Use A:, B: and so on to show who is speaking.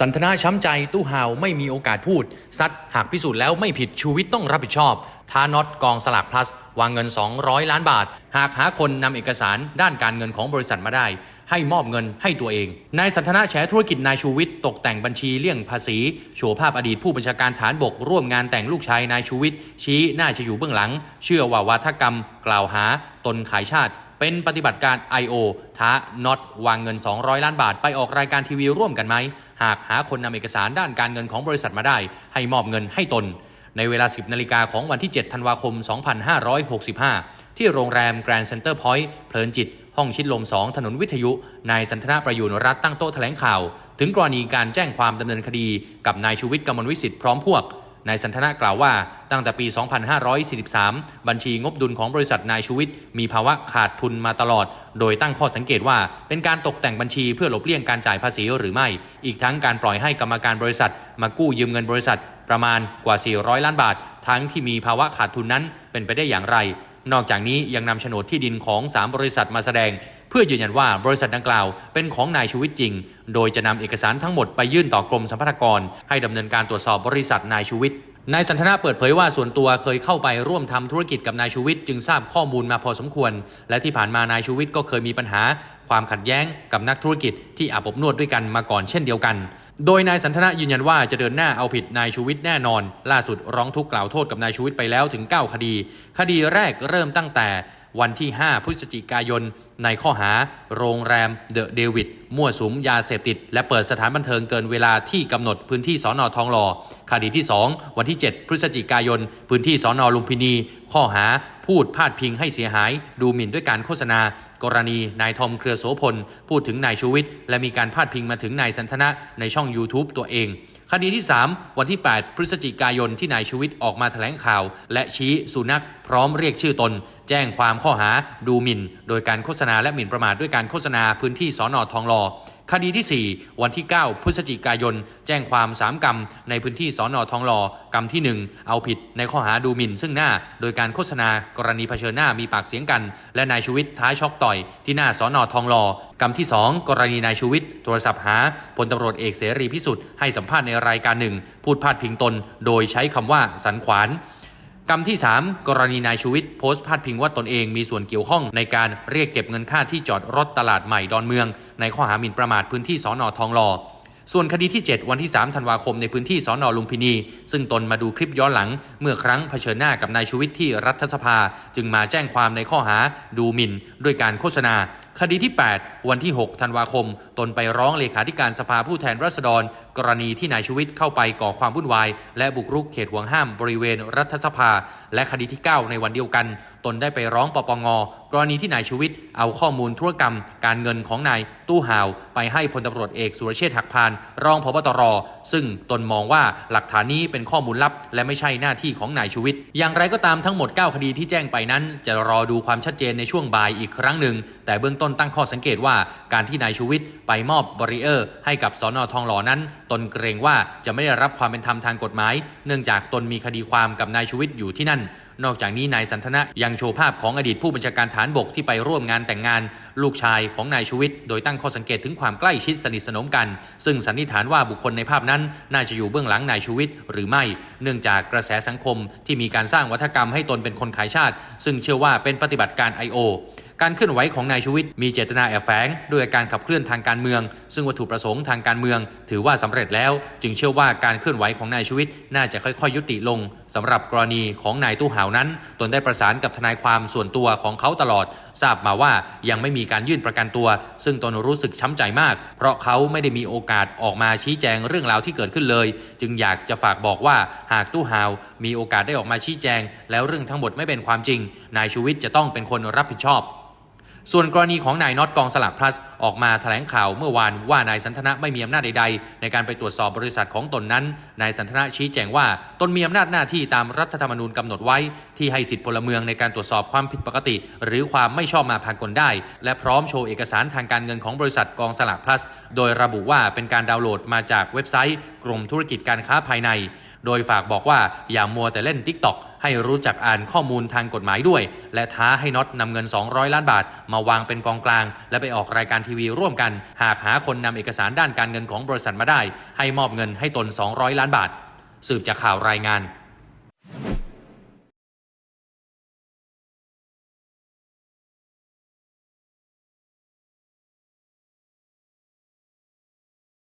A: สันทนาช้ำใจตู้ห่าวไม่มีโอกาสพูด ซัดหากพิสูจน์แล้วไม่ผิดชูวิทย์ต้องรับผิดชอบทานอตกองสลากพลัส วางเงิน 200 ล้านบาท หากหาคนนำเอกสารด้านการเงินของบริษัทมาได้ ให้มอบเงินให้ตัวเอง นายสันทนาแฉธุรกิจนายชูวิทย์ตกแต่งบัญชีเลี่ยงภาษี โชว์ภาพอดีตผู้บัญชาการฐานบกร่วมงานแต่งลูกชายนายชูวิทย์ชี้น่าจะอยู่เบื้องหลัง เชื่อว่าวาทกรรม กล่าวหา ตนขายชาติ เป็นปฏิบัติการ I.O. ท้าน็อตวางเงิน 200 ล้านบาท ไปออกรายการทีวีร่วมกันไหม หากหาคนนำเอกสารด้านการเงินของบริษัทมาได้ ให้มอบเงินให้ตน ในเวลา 10 นาฬิกาของวันที่ 7 ธันวาคม 2565 ที่โรงแรมแกรนด์เซ็นเตอร์พอยต์เพลินจิต ห้องชิดลม 2 ถนนวิทยุ นายสันทนาประยูนรัฐตั้งโต๊ะแถลงข่าว ถึงกรณีการแจ้งความดำเนินคดี กับนายชูวิทย์กมลวิสิทธิ์พร้อมพวก นายสันทนากล่าวว่าตั้งแต่ปี 2543 บัญชีงบดุลของบริษัทนายชูวิทย์มีภาวะขาดทุนมาตลอด โดยตั้งข้อสังเกตว่า เป็นการตกแต่งบัญชีเพื่อหลบเลี่ยงการจ่ายภาษีหรือไม่ อีกทั้งการปล่อยให้กรรมการบริษัท มากู้ยืมเงินบริษัทประมาณกว่า 400 ล้านบาท ทั้งที่มีภาวะขาดทุนนั้นเป็นไปได้อย่างไร นอกจากนี้ยังนำโฉนดที่ดินของ 3 บริษัทมาแสดง เพื่อยืนยันว่าบริษัทดังกล่าวเป็นของนายชูวิทย์จริง โดยจะนำเอกสารทั้งหมดไปยื่นต่อกรมสรรพากรให้ดำเนินการตรวจสอบบริษัทนายชูวิทย์ นายสันทนาเปิดเผยว่าส่วนตัวเคยเข้าไปร่วมทำธุรกิจกับนายชูวิทย์จึงทราบข้อมูลมาพอสมควร และที่ผ่านมานายชูวิทย์ก็เคยมีปัญหา ความขัดแย้งกับนักธุรกิจที่อาบอบนวดด้วยกันมาก่อนเช่นเดียวกัน โดยนายสันทนายืนยันว่าจะเดินหน้าเอาผิดนายชูวิทย์แน่นอน ล่าสุดร้องทุกข์กล่าวโทษกับนายชูวิทย์ไปแล้วถึง 9 คดี คดีแรกเริ่มตั้งแต่วันที่ 5 พฤศจิกายน ในข้อหาโรงแรมเดอะเดวิดมั่วสุมยาเสพติด และเปิดสถานบันเทิงเกินเวลาที่กำหนดพื้นที่สอนอทองหล่อคดีที่ 2 วันที่ 7 พฤศจิกายน พื้นที่สอนอลุมพินี ข้อหาพูดพาดพิงให้เสียหาย ดูหมิ่นด้วยการโฆษณา กรณีนายทอมเครือโสพล พูดถึงนายชูวิทย์และมีการพาดพิงมาถึงนายสันทนะในช่อง YouTube ตัวเองคดีที่ 3 วันที่ 8 พฤศจิกายนที่นายชูวิทย์ออกมาแถลงข่าว และชี้สุนัขพร้อมเรียกชื่อตน แจ้งความข้อหาดูหมิ่น โดยการโฆษณาและหมิ่นประมาทด้วยการโฆษณาพื้นที่สอนอทองหล่อคดีที่ 4 วันที่ 9 พฤศจิกายน แจ้งความ 3 กรรม ในพื้นที่สอนอทองหล่อกรรมที่ 1 เอาผิดในข้อหาดูหมิ่น ซึ่งหน้า โดยการโฆษณากรณีเผชิญหน้ามีปากเสียงกัน และนายชูวิทย์ท้าช็อกต่อย ที่หน้าสอนอทองหล่อกรรมที่ 2 กรณีนายชูวิทย์โทรศัพท์หาพลตำรวจเอกเสรีพิสุทธิ์ให้สัมภาษณ์ในรายการหนึ่งพูดพาดพิงตน โดยใช้คำว่าสันขวาน กรรมที่ 3 กรณีนายชูวิทย์โพสต์พาดพิงว่าตนเองมีส่วนเกี่ยวข้องในการเรียกเก็บเงินค่าที่จอดรถตลาดใหม่ดอนเมือง ในข้อหาหมิ่นประมาทพื้นที่สอนอทองหล่อ ส่วนคดีที่ 7 วันที่ 3 ธันวาคมในพื้นที่สอนอลุมพินี ซึ่งตนมาดูคลิปย้อนหลัง เมื่อครั้งเผชิญหน้ากับนายชูวิทย์ที่รัฐสภา จึงมาแจ้งความในข้อหาดูหมิ่นด้วยการโฆษณา คดีที่ 8 วันที่ 6 ธันวาคม ตนไปร้องเลขาธิการสภาผู้แทนราษฎร กรณีที่นายชูวิทย์เข้าไปก่อความวุ่นวาย และบุกรุกเขตห่วงห้ามบริเวณรัฐสภา และคดีที่ 9 ในวันเดียวกัน ตนได้ไปร้องปปงกรณีที่นายชูวิทย์เอาข้อมูลธุรกรรม การเงินของนายตู้ห่าว ไปให้พลตำรวจเอกสุรเชษฐ์หักพานรองพบตร ซึ่งตนมองว่าหลักฐานนี้เป็นข้อมูลลับ และไม่ใช่หน้าที่ของนายชูวิทย์อย่างไรก็ตามทั้งหมด 9 คดีที่แจ้งไปนั้น จะรอดูความชัดเจนในช่วงบ่ายอีกครั้งหนึ่ง แต่เบื้องต้นตั้งข้อสังเกตว่าการที่นายชูวิทย์ไปมอบบริเออร์ ให้กับสอนอทองหล่อนั้น ตนเกรงว่าจะไม่ได้รับความเป็นธรรมทางกฎหมาย เนื่องจากตนมีคดีความกับนายชูวิทย์อยู่ที่นั่น นอกจากนี้นายสันทนะยังโชว์ภาพของอดีตผู้บัญชาการฐานบกที่ไปร่วมงานแต่งงาน ลูกชายของนายชูวิทย์โดยตั้งข้อสังเกตถึงความใกล้ชิดสนิทสนมกัน ซึ่งสันนิษฐานว่าบุคคลในภาพนั้น น่าจะอยู่เบื้องหลังนายชูวิทย์หรือไม่ เนื่องจากกระแสสังคมที่มีการสร้างวัฒกรรมให้ตนเป็นคนขายชาติ ซึ่งเชื่อว่าเป็นปฏิบัติการ I.O. การเคลื่อนไหวของนายชูวิทย์มีเจตนาแอบแฝงด้วยการขับเคลื่อนทางการเมือง ซึ่งวัตถุประสงค์ทางการเมือง ถือว่าสำเร็จแล้ว จึงเชื่อว่าการเคลื่อนไหวของนายชูวิทย์น่าจะค่อยๆ ยุติลงสำหรับกรณีของนายตู้หาวนั้น ตนได้ประสานกับทนายความส่วนตัวของเขาตลอด ทราบมาว่ายังไม่มีการยื่นประกันตัว ซึ่งตนรู้สึกช้ำใจมาก เพราะเขาไม่ได้มีโอกาสออกมาชี้แจงเรื่องราวที่เกิดขึ้นเลย จึงอยากจะฝากบอกว่าหากตู้หาวมีโอกาสได้ออกมาชี้แจง แล้วเรื่องทั้งหมดไม่เป็นความจริง นายชูวิทย์จะต้องเป็นคนรับผิดชอบ ส่วนกรณีของนายน็อตกองสลากพลัสออกมาแถลงข่าวเมื่อวานว่านายสันทนะไม่มีอำนาจใดๆ ในการไปตรวจสอบบริษัทของตนนั้น นายสันทนะชี้แจงว่าตนมีอำนาจหน้าที่ตามรัฐธรรมนูญกำหนดไว้ ที่ให้สิทธิพลเมืองในการตรวจสอบความผิดปกติ หรือความไม่ชอบมาพากลได้ และพร้อมโชว์เอกสารทางการเงินของบริษัทกองสลากพลัส โดยระบุว่าเป็นการดาวน์โหลดมาจากเว็บไซต์ กรมธุรกิจการค้าภายใน โดยฝากบอกว่าอย่ามัวแต่เล่น t ิ k t o กให้รู้จักอ่านข้อมูลทางกฎหมายด้วย และท้าให้น็อตนำเงิน 200 ล้านบาท มาวางเป็นกองกลาง และไปออกรายการทีวีร่วมกัน หากหาคนนำเอกสารด้านการเงินของบริษัทมาได้ ให้มอบเงินให้ตน 200 ล้านบาท สืบจากข่าวรายงาน